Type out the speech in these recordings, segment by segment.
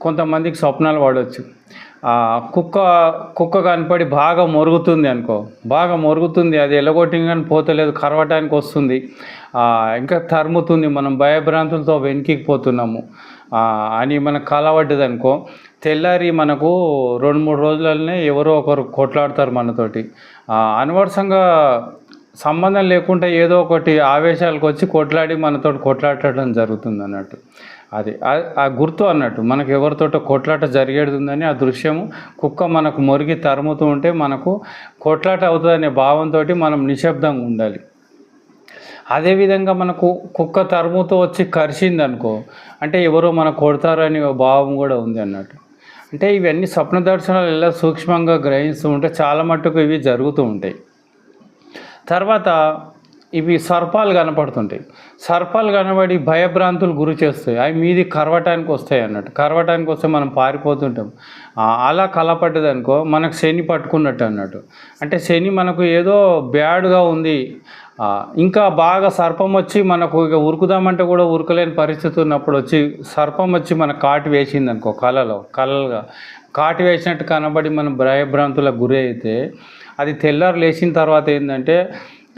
కొంతమందికి స్వప్నాలు పడవచ్చు కుక్క కుక్క కనపడి బాగా మొరుగుతుంది అనుకో. బాగా మొరుగుతుంది అది ఎల్లగొట్టిన కానీ పోతలేదు కరవటానికి వస్తుంది. ఇంకా తరుముతుంది మనం భయభ్రాంతులతో వెనక్కి పోతున్నాము. అని మనకు కలవడ్డది అనుకో. తెల్లారి మనకు రెండు మూడు రోజులనే ఎవరో ఒకరు కొట్లాడతారు మనతోటి. ఆ, అనవసరంగా సంబంధం లేకుండా ఏదో ఒకటి ఆవేశాలకు వచ్చి కొట్లాడి మనతో కొట్లాడటం జరుగుతుంది అన్నట్టు. అది ఆ- గుర్తు అన్నట్టు. మనకు ఎవరితోటో కొట్లాట జరిగేడుతుందని ఉందని ఆ దృశ్యము కుక్క మనకు మొరిగి తరుముతూ ఉంటే మనకు కొట్లాట అవుతుందనే భావంతో మనం నిశ్శబ్దంగా ఉండాలి. అదేవిధంగా మనకు కుక్క తరుముతో వచ్చి కరిచింది అనుకో అంటే ఎవరో మనకు కొడతారని భావం కూడా ఉంది అన్నట్టు. అంటే ఇవన్నీ స్వప్న దర్శనాలు ఎలా సూక్ష్మంగా గ్రహిస్తూ ఉంటే చాలా మట్టుకు ఇవి జరుగుతూ ఉంటాయి. తర్వాత ఇవి సర్పాలు కనపడుతుంటాయి. సర్పాలు కనబడి భయభ్రాంతులు గురి చేస్తాయి. అవి మీది కరవటానికి వస్తాయి అన్నట్టు. కరవటానికి వస్తే మనం పారిపోతుంటాం. అలా కలపడ్డదనుకో మనకు శని పట్టుకున్నట్టు అన్నట్టు. అంటే శని మనకు ఏదో బ్యాడ్గా ఉంది. ఇంకా బాగా సర్పం వచ్చి మనకు ఇక ఉరుకుదామంటే కూడా ఉరకలేని పరిస్థితి ఉన్నప్పుడు వచ్చి సర్పం వచ్చి మన కాటు వేసింది అనుకో కళలో కళలుగా కాటు వేసినట్టు కనబడి మనం భయభ్రాంతులకు గురి అయితే అది తెల్లారు లేచిన తర్వాత ఏంటంటే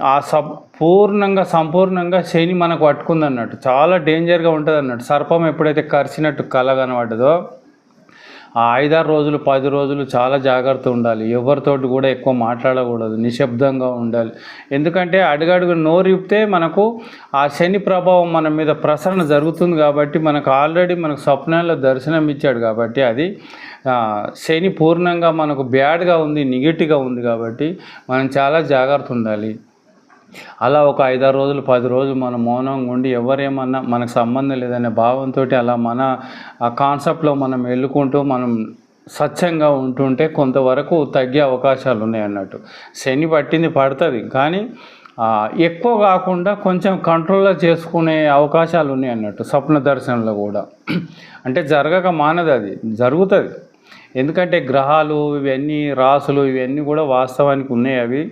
ఆ సబ్ పూర్ణంగా సంపూర్ణంగా శని మనకు పట్టుకుంది అన్నట్టు చాలా డేంజర్గా ఉంటుంది అన్నట్టు సర్పం ఎప్పుడైతే కరిచినట్టు కళ కనబడ్డదో ఆ ఐదారు రోజులు పది రోజులు చాలా జాగ్రత్త ఉండాలి. ఎవరితోటి కూడా ఎక్కువ మాట్లాడకూడదు. నిశ్శబ్దంగా ఉండాలి. ఎందుకంటే అడుగడుగు నోరు మనకు ఆ శని ప్రభావం మన మీద ప్రసరణ జరుగుతుంది కాబట్టి మనకు ఆల్రెడీ మనకు స్వప్నాల్లో దర్శనం ఇచ్చాడు కాబట్టి అది శని పూర్ణంగా మనకు బ్యాడ్గా ఉంది నెగిటివ్గా ఉంది కాబట్టి మనం చాలా జాగ్రత్త ఉండాలి. అలా ఒక ఐదారు రోజులు పది రోజులు మనం మౌనంగా ఉండి ఎవరేమన్నా మనకు సంబంధం లేదనే భావంతో అలా మన ఆ కాన్సెప్ట్లో మనం వెళ్ళుకుంటూ మనం స్వచ్ఛంగా ఉంటుంటే కొంతవరకు తగ్గే అవకాశాలు ఉన్నాయి అన్నట్టు. శని పట్టింది పడుతుంది కానీ ఎక్కువ కాకుండా కొంచెం కంట్రోల్లో చేసుకునే అవకాశాలు ఉన్నాయి అన్నట్టు స్వప్న దర్శనంలో కూడా. అంటే జరగక మానదు అది జరుగుతుంది. ఎందుకంటే గ్రహాలు ఇవన్నీ రాసులు ఇవన్నీ కూడా వాస్తవానికి ఉన్నాయి అవి.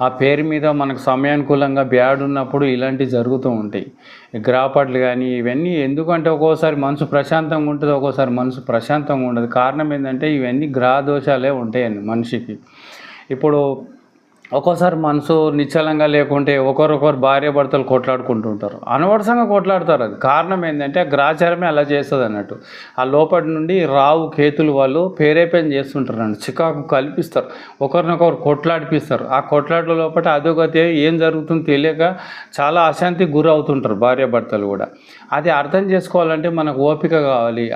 ఆ పేరు మీద మనకు సమయానుకూలంగా బ్యాడ్ ఉన్నప్పుడు ఇలాంటివి జరుగుతూ ఉంటాయి. ఈ గ్రాపట్లు కానీ ఇవన్నీ ఎందుకంటే ఒక్కోసారి మనసు ప్రశాంతంగా ఉంటుంది ఒక్కోసారి మనసు ప్రశాంతంగా ఉండదు. కారణం ఏంటంటే ఇవన్నీ గ్రహ దోషాలే ఉంటాయండి మనిషికి. ఇప్పుడు ఒక్కోసారి మనసు నిశ్చలంగా లేకుంటే ఒకరొకరు భార్య భర్తలు కొట్లాడుకుంటుంటారు. అనవసరంగా కొట్లాడతారు అది. కారణం ఏంటంటే ఆ గ్రాచారమే అలా చేస్తుంది అన్నట్టు. ఆ లోపటి నుండి రావు కేతులు వాళ్ళు పేరేపేం చేస్తుంటారు అన్నట్టు చికాకు కల్పిస్తారు. ఒకరినొకరు కొట్లాడిపిస్తారు. ఆ కొట్లాట లోపల అదొకతే ఏం జరుగుతుందో తెలియక చాలా అశాంతికి గురి అవుతుంటారు భార్య భర్తలు కూడా. అది అర్థం చేసుకోవాలంటే మనకు ఓపిక కావాలి.